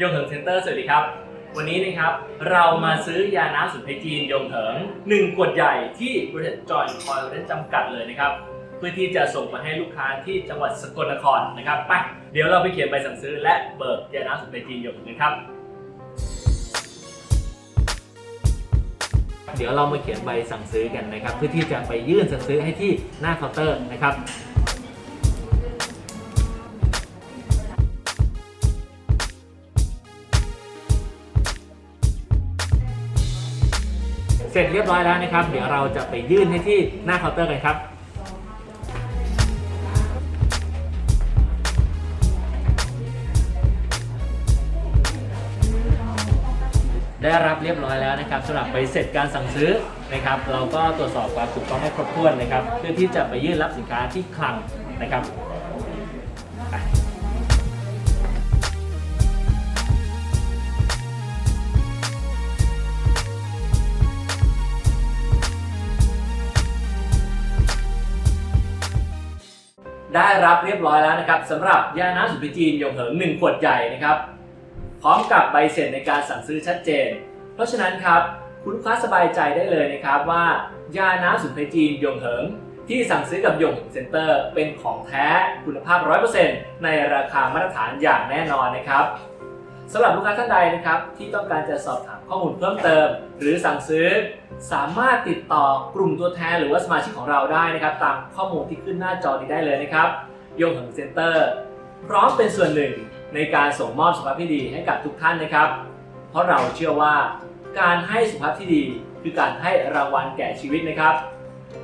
ยงเหิงเซ็นเตอร์สวัสดีครับ วันนี้นะครับเรามาซื้อยาน้ำสมุนไพรจีนยงเหิง1ขวดใหญ่ที่บริษัทจอยคอยเรนจำกัดเลยนะครับ เพื่อที่จะส่งมาให้ลูกค้าที่จังหวัดสกลนครนะครับไปเดี๋ยวเราไปเขียนใบสั่งซื้อและเบิกยาน้ำสมุนไพรจีนยงเหิงกันครับ เดี๋ยวเรามาเขียนใบสั่งซื้อกันนะครับ เพื่อที่จะไปยื่นสั่งซื้อให้ที่หน้าเคาน์เตอร์นะครับ ร็จเรียบร้อยแล้วนะครับ เดี๋ยวเราจะไปยื่นให้ที่หน้าเคาน์เตอร์กันครับได้รับเรียบร้อยแล้วนะครับสำหรับใบเสร็จการสั่งซื้อนะครับ เราก็ตรวจสอบความถูกต้องให้ครบถ้วนนะครับ เพื่อที่จะไปยื่นรับสินค้าที่คลังนะครับ ได้รับเรียบร้อยแล้วนะครับสำหรับยาน้ำสุพิจีนยงเหิง1ขวดใหญ่นะครับ พร้อมกับใบเสร็จในการสั่งซื้อชัดเจน เพราะฉะนั้นครับคุณลูกค้าสบายใจได้เลยนะครับว่ายาน้ำสุพิจีนยงเหิงที่สั่งซื้อกับยงเหิงเซ็นเตอร์เป็นของแท้คุณภาพ 100%ในราคามาตรฐานอย่างแน่นอนนะครับ สำหรับลูกค้าท่านใดนะครับที่ต้องการจะสอบถามข้อมูลเพิ่มเติม หรือสั่งซื้อ สามารถติดต่อกลุ่มตัวแทนหรือว่าสมาชิกของเราได้นะครับ ตามข้อมูลที่ขึ้นหน้าจอนี้ได้เลยนะครับยงหงเซ็นเตอร์พร้อมเป็นส่วนหนึ่งในการส่งมอบสุขภาพที่ดีให้กับทุกท่านนะครับ เพราะเราเชื่อว่าการให้สุขภาพที่ดี คือการให้รางวัลแก่ชีวิตนะครับ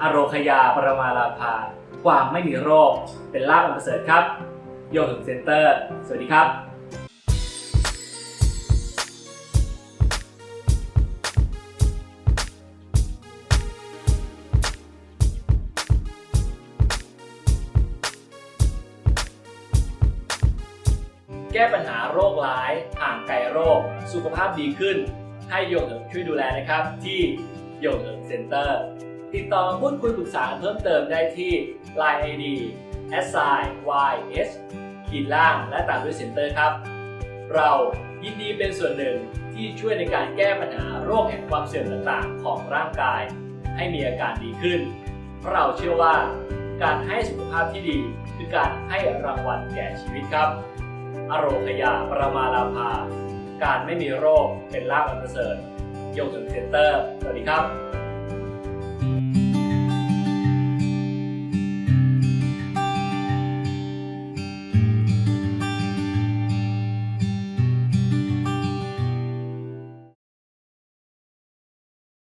อโรคยาปรมาลาภาความไม่มีโรค เป็นลาภอันประเสริฐครับโยงถึงเซ็นเตอร์ สวัสดีครับ แก้ปัญหาโรคร้ายห่างไกลโรค สุขภาพดีขึ้น ให้โยงเหิงช่วยดูแลนะครับ ที่โยงเหิงเซ็นเตอร์ ติดต่อมาพูดคุยปรึกษาเพิ่มเติมได้ที่ Line ID s i y s ขีดล่างและตามด้วยเซ็นเตอร์ครับ เรายินดีเป็นส่วนหนึ่งที่ช่วยในการแก้ปัญหาโรคแห่งความเสื่อมต่างๆ ของร่างกาย ให้มีอาการดีขึ้น เพราะเราเชื่อว่า การให้สุขภาพที่ดีคือการให้รางวัลแก่ชีวิตครับ อโรคยา ปรมาลาภา การไม่มีโรคเป็นลาภอันประเสริฐโยงถึงเซ็นเตอร์ สวัสดีครับ